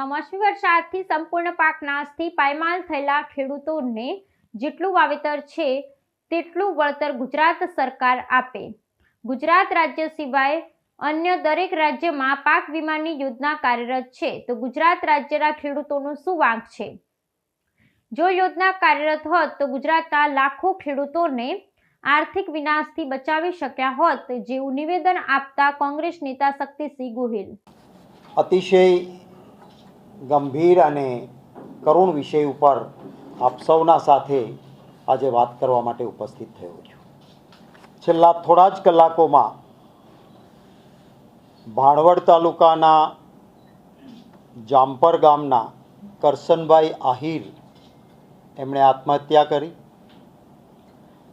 કમોસમી વરસાદથી સંપૂર્ણ પાક નાશથી પાયમાલ થયેલા ખેડૂતોને જેટલું વાવેતર છે, તેટલું વળતર ગુજરાત સરકાર આપે. ગુજરાત રાજ્ય સિવાય અન્ય દરેક રાજ્યમાં પાક વીમાની યોજના કાર્યરત છે. તો ગુજરાત રાજ્યના ખેડૂતોનું શું વાંક છે? જો યોજના કાર્યરત હોત, તો ગુજરાતના લાખો ખેડૂતોને આર્થિક વિનાશથી બચાવી શક્યા હોત, જેવું નિવેદન આપતા કોંગ્રેસ નેતા શક્તિસિંહ ગોહિલ. અતિશય ગંભીર અને કરુણ વિષય ઉપર આપ સૌના સાથે આજે વાત કરવા માટે ઉપસ્થિત થયો છું. છેલ્લા થોડા જ કલાકોમાં ભાણવડ તાલુકાના જામપર ગામના કરસનભાઈ આહિર એમણે આત્મહત્યા કરી.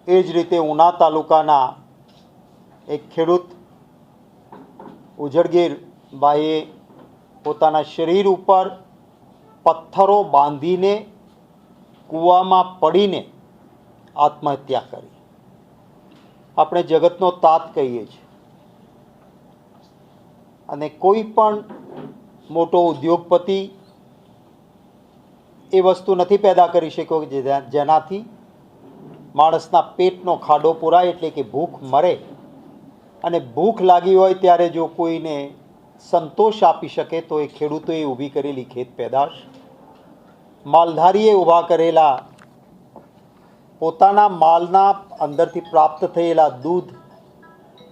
એ જ રીતે ઉના તાલુકાના એક ખેડૂત ઉજળગીરભાઈએ પોતાના શરીર ઉપર પથ્થરો બાંધીને, કૂવામાં પડીને આત્મહત્યા કરી. આપણે જગતનો તાત કહીએ છીએ. અને કોઈ પણ મોટો ઉદ્યોગપતિ એ વસ્તુ નથી પેદા કરી શક્યો કે જેનાથી માણસના પેટનો ખાડો પુરાય એટલે કે ભૂખ મરે. અને ભૂખ લાગી હોય ત્યારે જો કોઈને સંતોષ આપી શકે તો એ ખેડૂતોએ ઊભી કરેલી ખેત પેદાશ માલધારીએ ઊભા કરેલા પોતાના માલના અંદરથી પ્રાપ્ત થયેલા દૂધ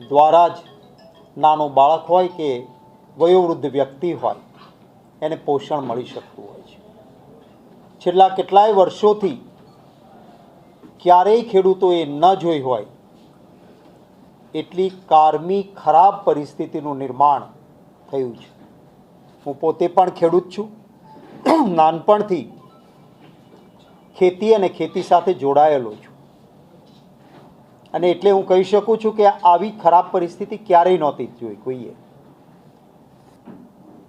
દ્વારા જ નાનું બાળક હોય કે વયોવૃદ્ધ વ્યક્તિ હોય, એને પોષણ મળી શકતું હોય છે. છેલ્લા કેટલાય વર્ષોથી ક્યારેય ખેડૂતોએ ન જોઈ હોય એટલી કારમી, ખરાબ પરિસ્થિતિનું નિર્માણ થયું છે. હું પોતે પણ ખેડૂત છું. નાનપણથી ખેતી અને ખેતી સાથે જોડાયેલો છું. અને એટલે હું કહી શકું છું કે આવી ખરાબ પરિસ્થિતિ ક્યારેય નહોતી જોઈ કોઈએ.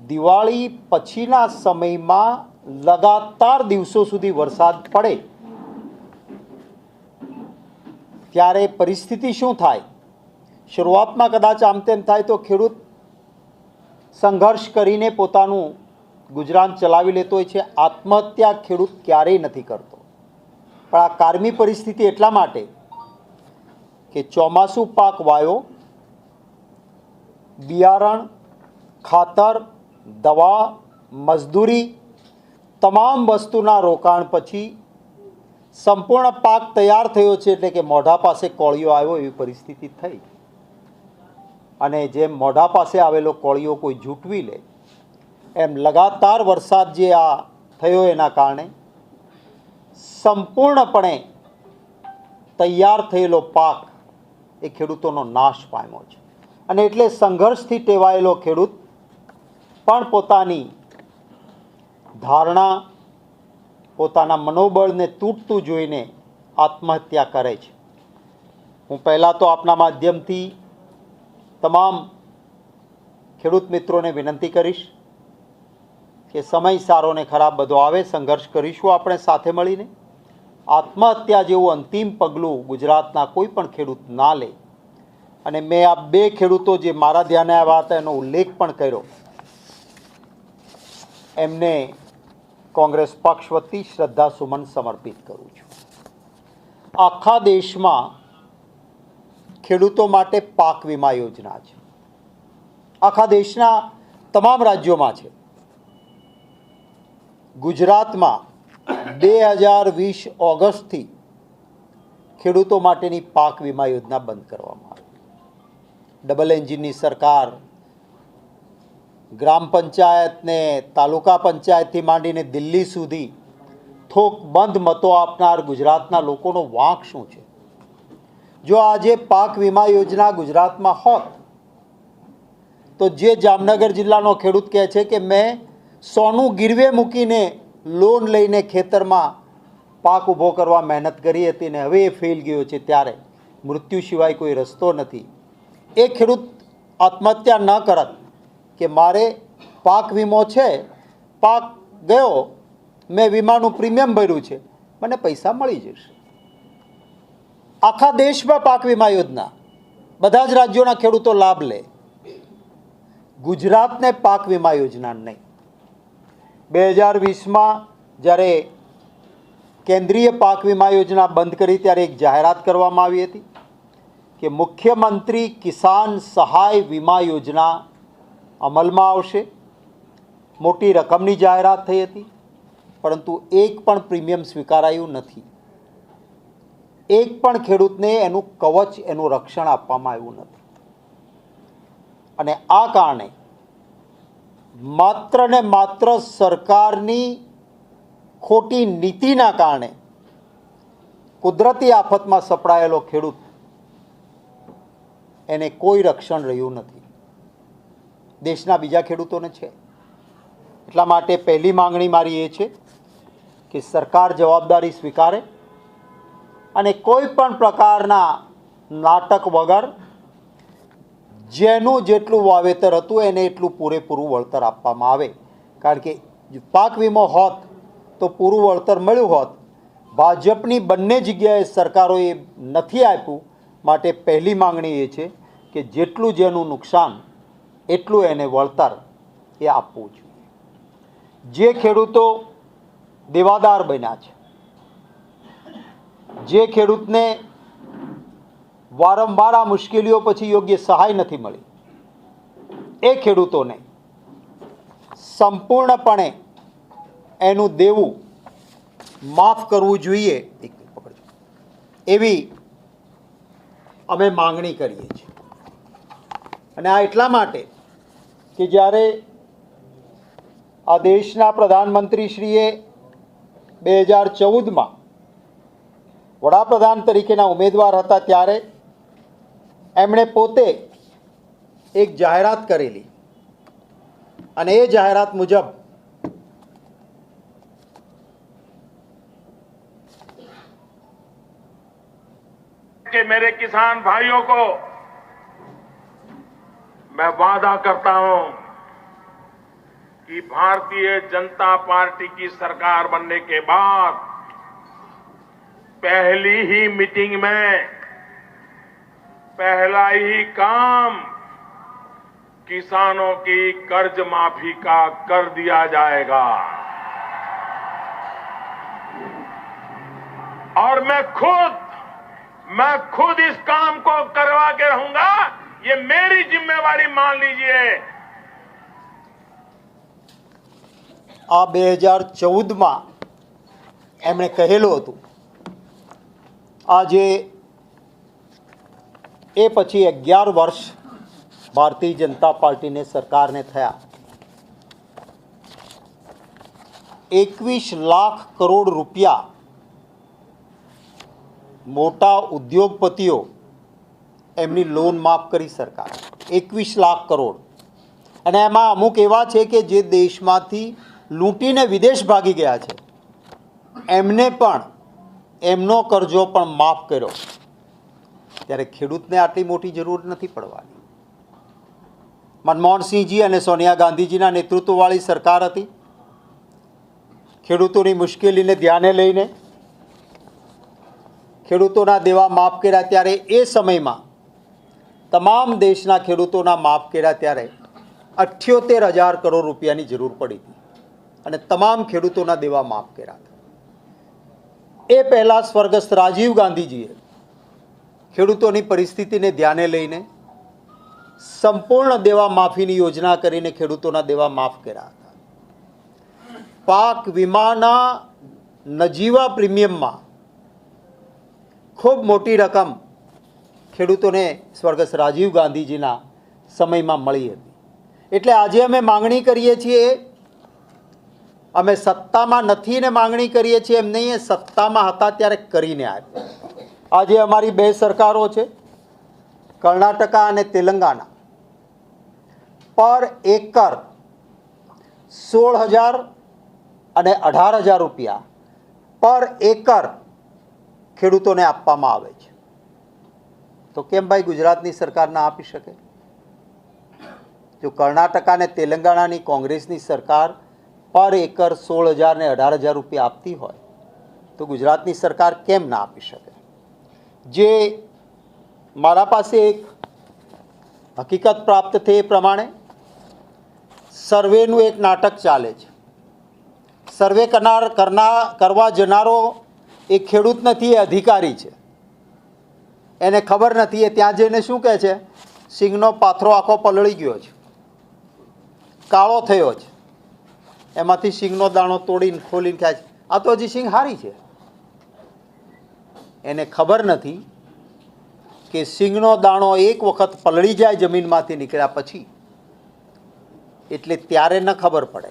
દિવાળી પછીના સમયમાં લગાતાર દિવસો સુધી વરસાદ પડે. ત્યારે પરિસ્થિતિ શું થાય? શરૂઆતમાં કદાચ આમ તેમ થાય તો ખેડૂત સંઘર્ષ કરીને પોતાનું ગુજરાન ચલાવી લેતો હોય છે. આત્મહત્યા ખેડૂત ક્યારેય નથી કરતો. પણ આ કારમી પરિસ્થિતિ એટલા માટે કે ચોમાસું પાક વાયો, બિયારણ, ખાતર, દવા, મજદૂરી, તમામ વસ્તુના રોકાણ પછી સંપૂર્ણ પાક તૈયાર થયો છે એટલે કે મોઢા પાસે કોળિયો આવ્યો એવી પરિસ્થિતિ થઈ. અને જેમ મોઢા પાસે આવેલો કોળિયો કોઈ ઝૂંટવી લે, એમ લગાતાર વરસાદ જે આ થયો એના કારણે સંપૂર્ણપણે તૈયાર થયેલો પાક એ ખેડૂતોનો નાશ પામ્યો છે. અને એટલે સંઘર્ષથી ટેવાયેલો ખેડૂત પણ પોતાની ધારણા, પોતાના મનોબળને તૂટતું જોઈને આત્મહત્યા કરે છે. હું પહેલાં તો આપના માધ્યમથી તમામ ખેડૂત મિત્રોને વિનંતી કરીશ કે સમય સારો ને ખરાબ બધો આવે, સંઘર્ષ કરીશું આપણે સાથે મળીને? આત્મહત્યા જેવું અંતિમ પગલું ગુજરાતના કોઈ પણ ખેડૂત ના લે. અને મેં આ બે ખેડૂતો જે મારા ધ્યાને આવ્યા હતા, એનો ઉલ્લેખ પણ કર્યો. એમને કોંગ્રેસ પક્ષ વતી શ્રદ્ધા સુમન સમર્પિત કરું છું. આખા દેશમાં ખેડૂતો માટે પાક વીમા યોજના છે. આખા દેશના તમામ રાજ્યોમાં છે. ગુજરાતમાં બે હજાર વીસ ઓગસ્ટથી ખેડૂતો માટેની પાક વીમા યોજના બંધ કરવામાં આવી. ડબલ એન્જિનની સરકાર ગ્રામ પંચાયતને તાલુકા પંચાયતથી માંડીને દિલ્હી સુધી થોક બંધ મતો આપનાર ગુજરાતના લોકોનો વાંક શું છે? જો આજે પાક વીમા યોજના ગુજરાતમાં હોત, તો જે જામનગર જિલ્લાનો ખેડૂત કહે છે કે, મેં સોનું ગીરવે મૂકીને લોન લઈને ખેતરમાં પાક ઊભો કરવા મહેનત કરી હતી ને હવે એ ફેલ ગયો છે ત્યારે. મૃત્યુ સિવાય કોઈ રસ્તો નથી. એ ખેડૂત આત્મહત્યા ન કરત કે મારે પાક વીમો છે, પાક ગયો, મેં વીમાનું પ્રીમિયમ ભર્યું છે, મને પૈસા મળી જશે. આખા દેશમાં પાક વીમા યોજના. બધા જ રાજ્યોના ખેડૂતો લાભ લે. ગુજરાતને પાક વીમા યોજના નહીં. બે હજાર વીસમાં જ્યારે કેન્દ્રીય પાક વીમા યોજના બંધ કરી ત્યારે એક જાહેરાત કરવામાં આવી હતી કે મુખ્યમંત્રી કિસાન સહાય વીમા યોજના અમલમાં આવશે. મોટી રકમની જાહેરાત થઈ હતી, પરંતુ એક પણ પ્રીમિયમ સ્વીકારાયું નથી. એક પણ ખેડૂતને એનું કવચ, એનું રક્ષણ આપવામાં આવ્યું નથી. અને આ કારણે માત્ર ને માત્ર સરકારની ખોટી નીતિના કારણે કુદરતી આફતમાં સપડાયેલો ખેડૂત એને કોઈ રક્ષણ રહ્યું નથી. દેશના બીજા ખેડૂતોને છે. એટલા માટે પહેલી માંગણી મારી એ છે કે સરકાર જવાબદારી સ્વીકારે અને કોઈ પણ પ્રકારના નાટક વગર જેનું જેટલું વાવેતર હતું, એને એટલું પૂરેપૂરું વળતર આપવામાં આવે. કારણ કે પાક વીમો હોત તો પૂરું વળતર મળ્યું હોત. ભાજપની બંને જગ્યાએ સરકારોએ નથી આપ્યું. માટે પહેલી માંગણી એ છે કે જેટલું જેનું નુકસાન, એટલું એને વળતર એ આપવું જોઈએ. જે ખેડૂતો દેવાદાર બન્યા છે, જે ખેડૂતને વારંવાર આ મુશ્કેલીઓ પછી યોગ્ય સહાય નથી મળી. એ ખેડૂતોને સંપૂર્ણપણે એનું દેવું માફ કરવું જોઈએ. એવી અમે માંગણી કરીએ છીએ. અને આ એટલા માટે કે જ્યારે આ દેશના પ્રધાનમંત્રીશ્રીએ બે હજાર ચૌદમાં વડાપ્રધાન તરીકેના ઉમેદવાર હતા ત્યારે એમણે પોતે એક જાહેરાત કરેલી અને એ જાહેરાત મુજબ कि मेरे किसान भाइयों को मैं वादा करता हूं कि भारतीय जनता पार्टी की सरकार बनने के बाद पहली ही मीटिंग में पहला ही काम किसानों की कर्ज माफी का कर दिया जाएगा और मैं खुद मैं खुद इस काम को करवा के रहूंगा ये मेरी जिम्मेवारी मान लीजिए આ બે હજાર ચૌદમાં એમણે કહેલું હતું આજે એ પછી અગિયાર વર્ષ ભારતીય જનતા પાર્ટીને સરકારને થયા. એકવીસ લાખ કરોડ રૂપિયા મોટા ઉદ્યોગપતિઓ એમની લોન માફ કરી સરકાર. એકવીસ લાખ કરોડ. અને એમાં અમુક એવા છે કે જે દેશમાંથી લૂંટીને વિદેશ ભાગી ગયા છે. એમને પણ, એમનો કરજો પણ માફ કર્યો. ત્યારે ખેડૂતને આટલી મોટી જરૂર નથી પડવાની. મનમોહનસિંહજી અને સોનિયા ગાંધીજીના નેતૃત્વવાળી સરકાર હતી. ખેડૂતોની મુશ્કેલીને ધ્યાને લઈને ખેડૂતોના દેવા માફ કર્યા ત્યારે એ સમયમાં તમામ દેશના ખેડૂતોના માફ કર્યા ત્યારે અઠ્યોતેર હજાર કરોડ રૂપિયાની જરૂર પડી હતી અને તમામ ખેડૂતોના દેવા માફ કર્યા હતા. એ પહેલાં સ્વર્ગસ્થ રાજીવ ગાંધીજીએ ખેડૂતોની પરિસ્થિતિને ધ્યાને લઈને સંપૂર્ણ દેવા માફીની યોજના કરીને ખેડૂતોના દેવા માફ કર્યા હતા. પાક વીમાના નજીવા પ્રીમિયમમાં ખૂબ મોટી રકમ ખેડૂતોને સ્વર્ગસ્થ રાજીવ ગાંધીજીના સમયમાં મળી હતી. એટલે આજે અમે માંગણી કરીએ છીએ, અમે સત્તામાં નથી ને માંગણી કરીએ છીએ, એમ નહીં, એ સત્તામાં હતા ત્યારે કરીને આપ્યા આજે અમારી બે સરકારો છે, કર્ણાટકા અને તેલંગાણા. પર એકર સોળ હજાર અને અઢાર હજાર રૂપિયા પર એકર ખેડૂતોને આપવામાં આવે છે. તો કેમ ભાઈ ગુજરાતની સરકાર ના આપી શકે? જો કર્ણાટકા અને તેલંગાણાની કોંગ્રેસની સરકાર પર એકર સોળ હજાર ને અઢાર હજાર રૂપિયા આપતી હોય, તો ગુજરાતની સરકાર કેમ ના આપી શકે? જે મારા પાસે એક હકીકત પ્રાપ્ત થઈ એ પ્રમાણે સર્વેનું એક નાટક ચાલે છે. સર્વે કરનાર કરનાર કરવા જનારો એ ખેડૂત નથી, એ અધિકારી છે. એને ખબર નથી, એ ત્યાં જઈને શું કહે છે? સિંગનો પાથરો આખો પલળી ગયો છે. કાળો થયો છે. એમાંથી સિંગનો દાણો તોડીને ખોલીને ખાય છે. આ તો હજી સિંગ હારી છે. એને ખબર નથી કે સિંગનો દાણો એક વખત પલળી જાય જમીનમાંથી નીકળ્યા પછી, એટલે ત્યારે ન ખબર પડે.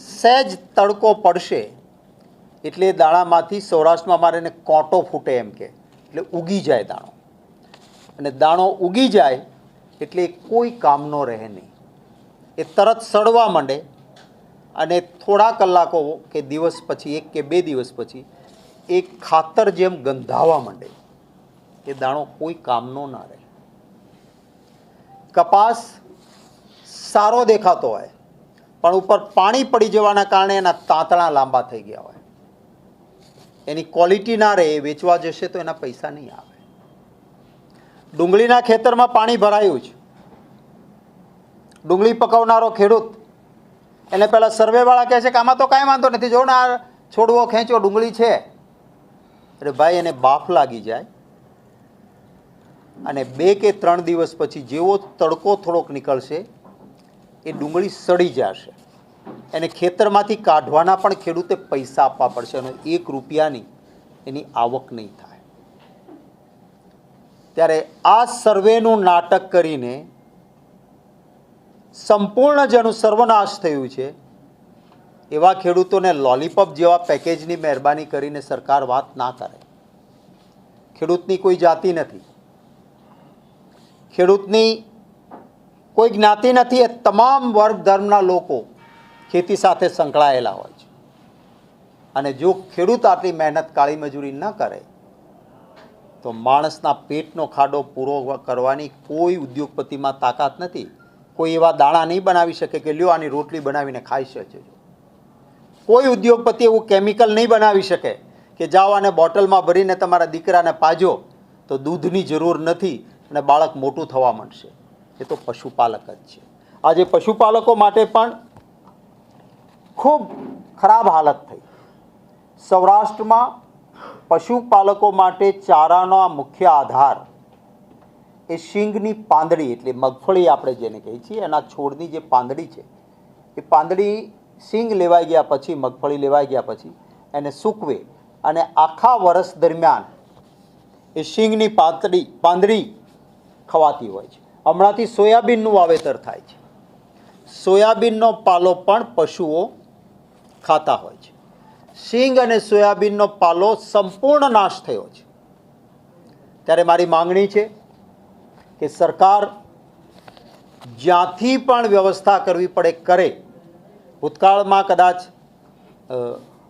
સહેજ તડકો પડશે, એટલે દાણામાંથી સૌરાષ્ટ્રમાં મારે એને કોંટો ફૂટે એમ કે, એટલે ઉગી જાય દાણો. અને દાણો ઉગી જાય, એટલે કોઈ કામનો રહે નહીં. એ તરત સડવા માંડે અને થોડા કલાકો કે દિવસ પછી, એક કે બે દિવસ પછી એ ખાતર જેમ ગંધાવા માંડે, એ દાણો કોઈ કામનો ના રહે. કપાસ સારો દેખાતો હોય, પણ ઉપર પાણી પડી જવાના કારણે એના તાંતણા લાંબા થઈ ગયા હોય. એની ક્વોલિટી ના રહે, વેચવા જશે તો એના પૈસા નહીં આવે. ડુંગળીના ખેતરમાં પાણી ભરાયું છે. ડુંગળી પકવનારો ખેડૂત, એને પહેલાં સર્વેવાળા કહે છે કે આમાં તો કાંઈ વાંધો નથી. જો ને આ છોડવો ખેંચો ડુંગળી છે. અરે ભાઈ એને બાફ લાગી જાય. અને બે કે ત્રણ દિવસ પછી જેવો તડકો થોડોક નીકળશે, એ ડુંગળી સડી જશે. એને ખેતરમાંથી કાઢવાના પણ ખેડૂતે પૈસા આપવા પડશે અને એક રૂપિયાની એની આવક નહીં થાય. ત્યારે આ સર્વેનું નાટક કરીને સંપૂર્ણ જેનું સર્વનાશ થયું છે. એવા ખેડૂતોને લોલીપોપ જેવા પેકેજની મહેરબાની કરીને સરકાર વાત ના કરે. ખેડૂતની કોઈ જાતિ નથી. ખેડૂતની કોઈ જ્ઞાતિ નથી એ તમામ વર્ગ ધર્મના લોકો ખેતી સાથે સંકળાયેલા હોય છે. અને જો ખેડૂત આટલી મહેનત કાળી મજૂરી ન કરે, તો માણસના પેટનો ખાડો પૂરો કરવાની કોઈ ઉદ્યોગપતિમાં તાકાત નથી. કોઈ એવા દાણા નહીં બનાવી શકે કે લ્યો આની રોટલી બનાવીને ખાઈ શકે કોઈ ઉદ્યોગપતિ એવું કેમિકલ નહીં બનાવી શકે કે જાઓ અને બોટલમાં ભરીને તમારા દીકરાને પાજો તો દૂધની જરૂર નથી અને બાળક મોટું થવા માંડશે. એ તો પશુપાલક જ છે. આજે પશુપાલકો માટે પણ ખૂબ ખરાબ હાલત થઈ. સૌરાષ્ટ્રમાં પશુપાલકો માટે ચારાનો મુખ્ય આધાર એ શીંગની પાંદડી, એટલે મગફળી આપણે જેને કહીએ છીએ, એના છોડની જે પાંદડી છે, એ પાંદડી શીંગ લેવાઈ ગયા પછી, મગફળી લેવાઈ ગયા પછી, એને સૂકવે અને આખા વર્ષ દરમિયાન એ શીંગની પાંદડી પાંદડી ખવાતી હોય છે. હમણાંથી સોયાબીનનું વાવેતર થાય છે. સોયાબીનનો પાલો પણ પશુઓ ખાતા હોય છે. શીંગ અને સોયાબીનનો પાલો સંપૂર્ણ નાશ થયો છે. ત્યારે મારી માંગણી છે કે સરકાર જ્યાંથી પણ વ્યવસ્થા કરવી પડે, કરે ભૂતકાળમાં કદાચ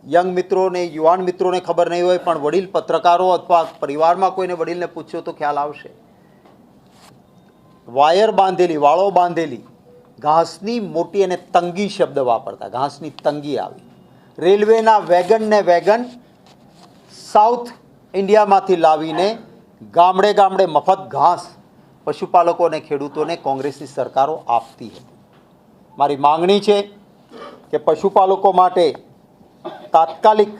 યંગ મિત્રોને, યુવાન મિત્રોને ખબર નહીં હોય, પણ વડીલ પત્રકારો અથવા પરિવારમાં કોઈને વડીલને પૂછ્યો તો ખ્યાલ આવશે. વાયર બાંધેલી, વાળો બાંધેલી, ઘાસની મોટી અને તંગી શબ્દ વાપરતા, ઘાસની તંગી આવી. રેલવેના વેગનને વેગન સાઉથ ઇન્ડિયામાંથી લાવીને ગામડે ગામડે મફત ઘાસ પશુપાલકો અને ખેડૂતોને કોંગ્રેસની સરકારો આપતી હતી. મારી માંગણી છે કે પશુપાલકો માટે તાત્કાલિક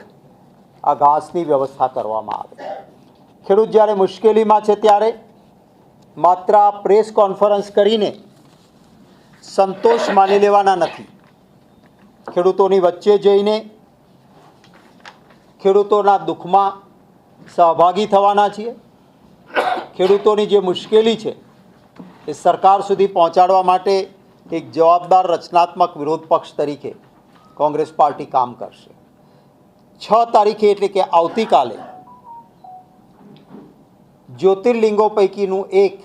આ ઘાસની વ્યવસ્થા કરવામાં આવે. ખેડૂત જ્યારે મુશ્કેલીમાં છે ત્યારે માત્ર આ પ્રેસ કોન્ફરન્સ કરીને સંતોષ માની લેવાના નથી. ખેડૂતોની વચ્ચે જઈને ખેડૂતોના દુઃખમાં સહભાગી થવાના છીએ. ખેડૂતોની જે મુશ્કેલી છે એ સરકાર સુધી પહોંચાડવા માટે એક જવાબદાર રચનાત્મક વિરોધ પક્ષ તરીકે કોંગ્રેસ પાર્ટી કામ કરશે. છ તારીખે એટલે કે આવતીકાલે જ્યોતિર્લિંગો પૈકીનું એક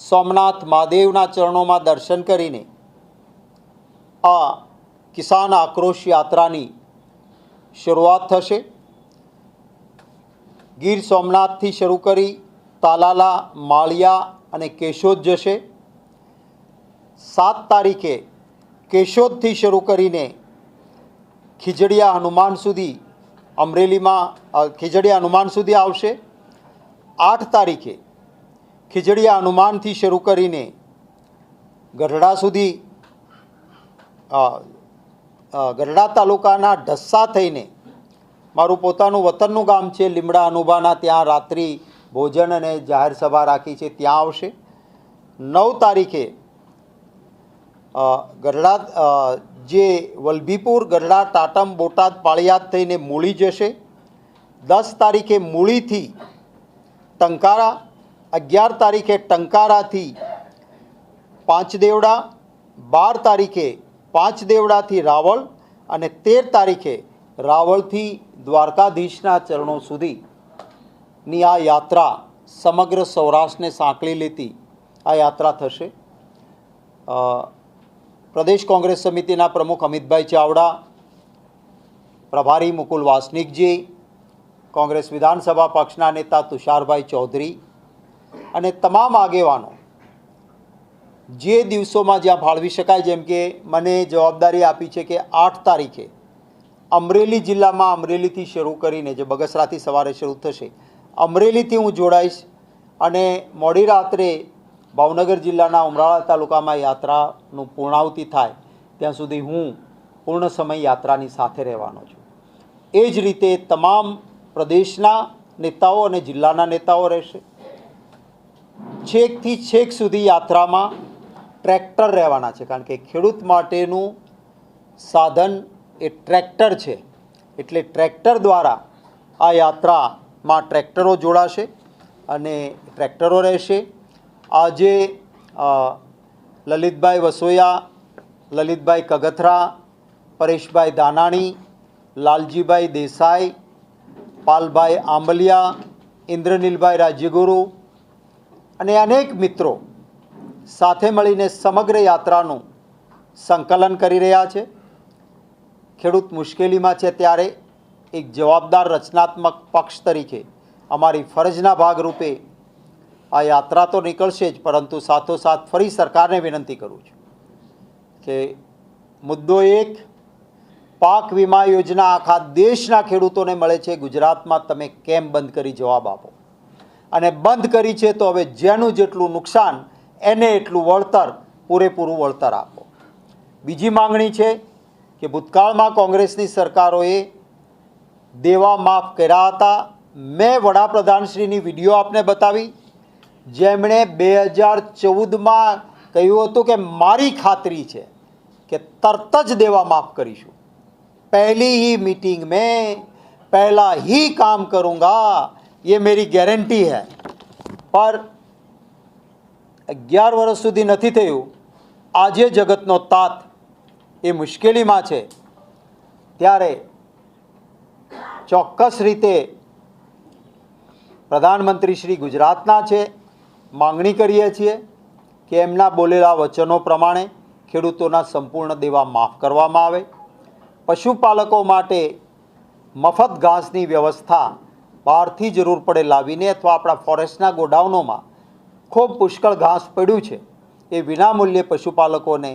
સોમનાથ મહાદેવના ચરણોમાં દર્શન કરીને આ કિસાન આક્રોશ યાત્રાની શરૂઆત થશે. ગીર સોમનાથથી શરૂ કરી તાલાલા, માળિયા અને કેશોદ જશે. સાત તારીખે કેશોદથી શરૂ કરીને ખીજડીયા હનુમાન સુધી અમરેલીમાં ખીજડીયા હનુમાન સુધી આવશે. આઠ તારીખે ખીજડીયા હનુમાનથી શરૂ કરીને ગઢડા સુધી અ, તાલુકાના ઢસ્સા થઈને મારું પોતાનું વતનનું ગામ છે લીમડા અનુભાના ત્યાં રાત્રિ ભોજન અને જાહેર સભા રાખી છે ત્યાં આવશે. નવ તારીખે ગરડા જે વલભીપુર ગરડા ટાટમ બોટાદ, પાળિયાદ થઈને મૂળી જશે. દસ તારીખે મૂળીથી ટંકારા, અગિયાર તારીખે ટંકારાથી પાંચદેવડા, બાર તારીખે પાંચદેવડાથી રાવળ અને તેર તારીખે રાવળથી દ્વારકાધીશના ચરણો સુધીની આ યાત્રા સમગ્ર સૌરાષ્ટ્રને સાંકળી લેતી આ યાત્રા થશે. પ્રદેશ કોંગ્રેસ સમિતિના પ્રમુખ અમિતભાઈ ચાવડા, પ્રભારી મુકુલ વાસનિકજી, કોંગ્રેસ વિધાનસભા પક્ષના નેતા તુષારભાઈ ચૌધરી અને તમામ આગેવાનો જે દિવસોમાં જ્યાં ફાળવી શકાય જેમ કે મને જવાબદારી આપી છે કે આઠ તારીખે અમરેલી જિલ્લામાં અમરેલીથી શરૂ કરીને જે બગસરાથી સવારે શરૂ થશે, અમરેલીથી હું જોડાઈશ અને મોડી રાત્રે ભાવનગર જિલ્લાના ઉમરાળા તાલુકામાં યાત્રાનું પૂર્ણાવતિ થાય, ત્યાં સુધી હું પૂર્ણ સમય યાત્રાની સાથે રહેવાનો છું. એ જ રીતે તમામ પ્રદેશના નેતાઓ અને જિલ્લાના નેતાઓ રહેશે. છેકથી છેક સુધી યાત્રામાં ટ્રેક્ટર રહેવાના છે, કારણ કે ખેડૂત માટેનું સાધન એ ટ્રેક્ટર છે. એટલે ટ્રેક્ટર દ્વારા આ યાત્રામાં ટ્રેક્ટરો જોડાશે અને ટ્રેક્ટરો રહેશે. આજે લલિતભાઈ વસોયા, લલિતભાઈ કગથરા, પરેશભાઈ દાનાણી, લાલજીભાઈ દેસાઈ, પાલભાઈ આંબલિયા, ઇન્દ્રનીલભાઈ રાજ્યગુરુ અને અનેક મિત્રો સાથે મળીને સમગ્ર યાત્રાનું સંકલન કરી રહ્યા છે. ખેડૂત મુશ્કેલીમાં છે ત્યારે એક જવાબદાર રચનાત્મક પક્ષ તરીકે અમારી ફરજના ભાગરૂપે આ યાત્રા તો નીકળશે જ, પરંતુ સાથોસાથ ફરી સરકારને વિનંતી કરું છું કે મુદ્દો એક, પાક વીમા યોજના આખા દેશના ખેડૂતોને મળે છે. ગુજરાતમાં તમે કેમ બંધ કરી જવાબ આપો? અને બંધ કરી છે તો હવે જેનું જેટલું નુકસાન, એને એટલું વળતર, પૂરેપૂરું વળતર આપો. બીજી માંગણી છે કે ભૂતકાળમાં કોંગ્રેસની સરકારોએ દેવા માફ કર્યા હતા. મેં વડાપ્રધાનશ્રીની વીડિયો આપને બતાવી. જેમણે બે હજાર ચૌદમાં કહ્યું હતું કે મારી ખાતરી છે કે તરત જ દેવા માફ કરીશું पहली ही मीटिंग में पहला ही काम करूंगा ये मेरी गारंटी है પર અગિયાર વર્ષ સુધી નથી થયું આજે જગતનો તાત એ મુશ્કેલીમાં છે ત્યારે ચોક્કસ રીતે પ્રધાનમંત્રી શ્રી ગુજરાતના છે માંગણી કરીએ છીએ કે એમના બોલેલા વચનો પ્રમાણે ખેડૂતોના સંપૂર્ણ દેવા માફ કરવામાં આવે. પશુપાલકો માટે મફત ઘાસની વ્યવસ્થા બહારથી જરૂર પડે લાવીને અથવા આપણા ફોરેસ્ટના ગોડાઉનોમાં ખૂબ પુષ્કળ ઘાસ પડ્યું છે એ વિનામૂલ્યે પશુપાલકોને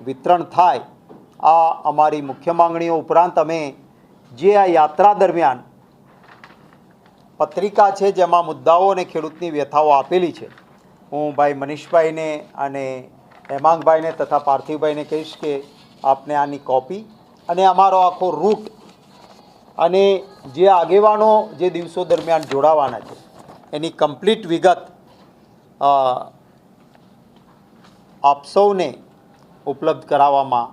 વિતરણ થાય. આ અમારી મુખ્ય માંગણીઓ ઉપરાંત અમે જે આ યાત્રા દરમિયાન પત્રિકા છે જેમાં મુદ્દાઓ અને ખેડૂતની વ્યથાઓ આપેલી છે હું ભાઈ મનીષભાઈને અને હેમાંગભાઈને તથા પાર્થિવભાઈને કહીશ કે આપને આની કોપી અને અમારો આખો રૂટ અને જે આગેવાનો જે દિવસો દરમિયાન જોડાવાના છે, એની કમ્પ્લીટ વિગત આપ સૌને ઉપલબ્ધ કરાવવામાં